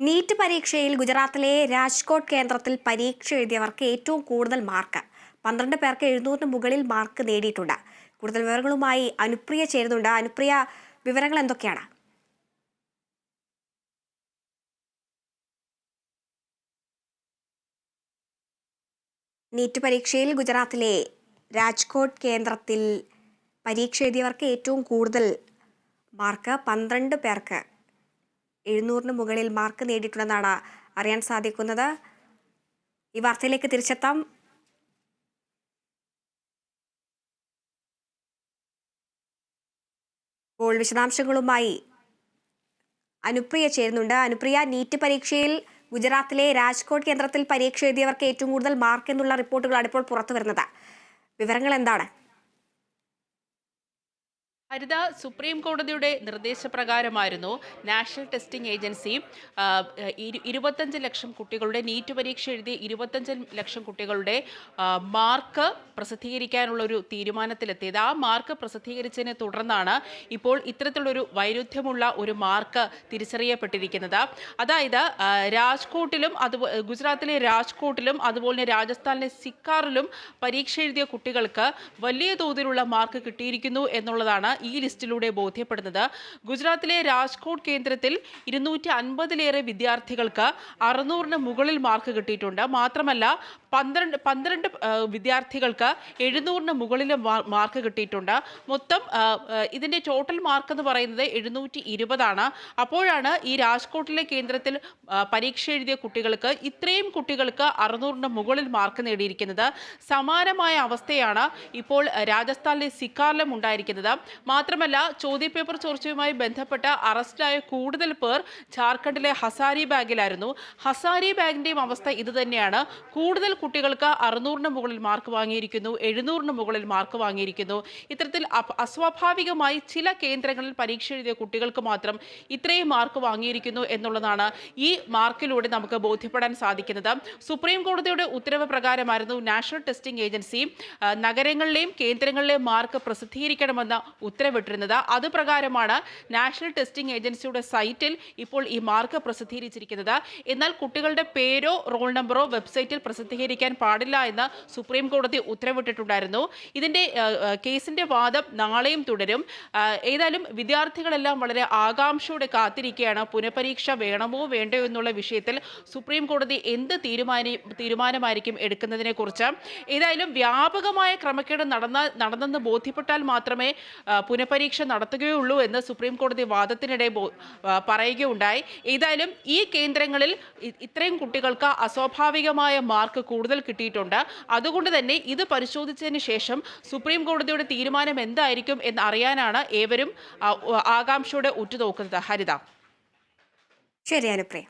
NEET പരീക്ഷയിൽ ഗുജറാത്തിലെ രാജ്കോട്ട് കേന്ദ്രത്തിൽ പരീക്ഷ എഴുതിയവർക്ക് ഏറ്റവും കൂടുതൽ മാർക്ക്. പന്ത്രണ്ട് പേർക്ക് എഴുന്നൂറിന് മുകളിൽ മാർക്ക് നേടിയിട്ടുണ്ട്. കൂടുതൽ വിവരങ്ങളുമായി അനുപ്രിയ ചേരുന്നുണ്ട്. അനുപ്രിയ വിവരങ്ങൾ എന്തൊക്കെയാണ്? നീറ്റ് പരീക്ഷയിൽ ഗുജറാത്തിലെ രാജ്കോട്ട് കേന്ദ്രത്തിൽ പരീക്ഷ എഴുതിയവർക്ക് ഏറ്റവും കൂടുതൽ മാർക്ക് പന്ത്രണ്ട് പേർക്ക് എഴുന്നൂറിന് മുകളിൽ മാർക്ക് നേടിയിട്ടുണ്ടെന്നാണ് അറിയാൻ സാധിക്കുന്നത്. ഈ വാർത്തയിലേക്ക് തിരിച്ചെത്താം. ഇപ്പോൾ വിശദാംശങ്ങളുമായി അനുപ്രിയ ചേരുന്നുണ്ട്. അനുപ്രിയ നീറ്റ് പരീക്ഷയിൽ ഗുജറാത്തിലെ രാജ്കോട്ട് കേന്ദ്രത്തിൽ പരീക്ഷ എഴുതിയവർക്ക് ഏറ്റവും കൂടുതൽ മാർക്ക് എന്നുള്ള റിപ്പോർട്ടുകളാണ് ഇപ്പോൾ പുറത്തു വരുന്നത് വിവരങ്ങൾ എന്താണ്? ഹരിത സുപ്രീം കോടതിയുടെ നിർദ്ദേശപ്രകാരമായിരുന്നു നാഷണൽ ടെസ്റ്റിംഗ് ഏജൻസി ഇരുപത്തഞ്ച് ലക്ഷം കുട്ടികളുടെ നീറ്റ് പരീക്ഷ എഴുതിയ ഇരുപത്തഞ്ച് ലക്ഷം കുട്ടികളുടെ മാർക്ക് പ്രസിദ്ധീകരിക്കാനുള്ള ഒരു തീരുമാനത്തിലെത്തിയത്. ആ മാർക്ക് പ്രസിദ്ധീകരിച്ചതിനെ തുടർന്നാണ് ഇപ്പോൾ ഇത്തരത്തിലുള്ളൊരു വൈരുദ്ധ്യമുള്ള ഒരു മാർക്ക് തിരിച്ചറിയപ്പെട്ടിരിക്കുന്നത്. അതായത് രാജ്കോട്ടിലും അതുപോലെ ഗുജറാത്തിലെ രാജ്കോട്ടിലും അതുപോലെ തന്നെ രാജസ്ഥാനിലെ സിക്കാറിലും പരീക്ഷ എഴുതിയ കുട്ടികൾക്ക് വലിയ തോതിലുള്ള മാർക്ക് കിട്ടിയിരിക്കുന്നു എന്നുള്ളതാണ് ഈ ലിസ്റ്റിലൂടെ ബോധ്യപ്പെടുന്നത്. ഗുജറാത്തിലെ രാജ്കോട്ട് കേന്ദ്രത്തിൽ ഇരുന്നൂറ്റി അൻപതിലേറെ വിദ്യാർത്ഥികൾക്ക് അറുന്നൂറിന് മുകളിൽ മാർക്ക് കിട്ടിയിട്ടുണ്ട്. മാത്രമല്ല പന്ത്രണ്ട് പന്ത്രണ്ട് വിദ്യാർത്ഥികൾക്ക് എഴുന്നൂറിന് മുകളിൽ മാർക്ക് കിട്ടിയിട്ടുണ്ട്. മൊത്തം ഇതിന്റെ ടോട്ടൽ മാർക്ക് എന്ന് പറയുന്നത് എഴുന്നൂറ്റി ഇരുപതാണ് അപ്പോഴാണ് ഈ രാജ്കോട്ടിലെ കേന്ദ്രത്തിൽ പരീക്ഷ എഴുതിയ കുട്ടികൾക്ക് ഇത്രയും കുട്ടികൾക്ക് അറുന്നൂറിന് മുകളിൽ മാർക്ക് നേടിയിരിക്കുന്നത്. സമാനമായ അവസ്ഥയാണ് ഇപ്പോൾ രാജസ്ഥാനിലെ സിക്കാറിലും ഉണ്ടായിരിക്കുന്നത്. മാത്രമല്ല ചോദ്യപേപ്പർ ചോർച്ചയുമായി ബന്ധപ്പെട്ട അറസ്റ്റിലായ കൂടുതൽ പേർ ജാർഖണ്ഡിലെ ഹസാരി ബാഗിലായിരുന്നു. ഹസാരി ബാഗിന്റെയും അവസ്ഥ ഇതുതന്നെയാണ് കൂടുതൽ കുട്ടികൾക്ക് അറുന്നൂറിന് മുകളിൽ മാർക്ക് വാങ്ങിയിരിക്കുന്നു എഴുന്നൂറിന് മുകളിൽ മാർക്ക് വാങ്ങിയിരിക്കുന്നു. ഇത്തരത്തിൽ അസ്വാഭാവികമായി ചില കേന്ദ്രങ്ങളിൽ പരീക്ഷ എഴുതിയ കുട്ടികൾക്ക് മാത്രം ഇത്രയും മാർക്ക് വാങ്ങിയിരിക്കുന്നു എന്നുള്ളതാണ് ഈ മാർക്കിലൂടെ നമുക്ക് ബോധ്യപ്പെടാൻ സാധിക്കുന്നത്. സുപ്രീം കോടതിയുടെ ഉത്തരവ് പ്രകാരമായിരുന്നു നാഷണൽ ടെസ്റ്റിംഗ് ഏജൻസി നഗരങ്ങളിലെയും കേന്ദ്രങ്ങളിലെയും മാർക്ക് പ്രസിദ്ധീകരിക്കണമെന്ന് ഉത്തരവിട്ടിരുന്നത്. അതുപ്രകാരമാണ് നാഷണൽ ടെസ്റ്റിംഗ് ഏജൻസിയുടെ സൈറ്റിൽ ഇപ്പോൾ ഈ മാർക്ക് പ്രസിദ്ധീകരിച്ചിരിക്കുന്നത്. എന്നാൽ കുട്ടികളുടെ പേരോ റോൾ നമ്പറോ വെബ്സൈറ്റിൽ പ്രസിദ്ധീകരിക്കാൻ പാടില്ല എന്ന് സുപ്രീം കോടതി ഉത്തരവിട്ടിട്ടുണ്ടായിരുന്നു. ആ, കേസിന്റെ വാദം നാളെയും തുടരും. ഏതായാലും വിദ്യാർത്ഥികളെല്ലാം വളരെ ആകാംക്ഷയോടെ കാത്തിരിക്കുകയാണ്. പുനഃപരീക്ഷ വേണമോ വേണ്ടയോ എന്നുള്ള വിഷയത്തിൽ സുപ്രീം കോടതി എന്ത് തീരുമാനി തീരുമാനമായിരിക്കും എടുക്കുന്നതിനെ കുറിച്ച്. ഏതായാലും വ്യാപകമായ ക്രമക്കേട് നടന്ന നടന്നെന്ന് ബോധ്യപ്പെട്ടാൽ മാത്രമേ പുനഃപരീക്ഷ നടത്തുകയുള്ളൂ എന്ന് സുപ്രീം കോടതി വാദത്തിനിടെ പറയുകയുണ്ടായി. ഏതായാലും ഈ കേന്ദ്രങ്ങളിൽ ഇത്രയും കുട്ടികൾക്ക് അസ്വാഭാവികമായ മാർക്ക് കൂടുതൽ കിട്ടിയിട്ടുണ്ട്. അതുകൊണ്ട് തന്നെ ഇത് പരിശോധിച്ചതിന് ശേഷം സുപ്രീം കോടതിയുടെ തീരുമാനം എന്തായിരിക്കും എന്ന് അറിയാനാണ് ഏവരും ആകാംക്ഷയോടെ ഉറ്റുനോക്കുന്നത്. ഹരിത. ശരി അനുപ്രിയ.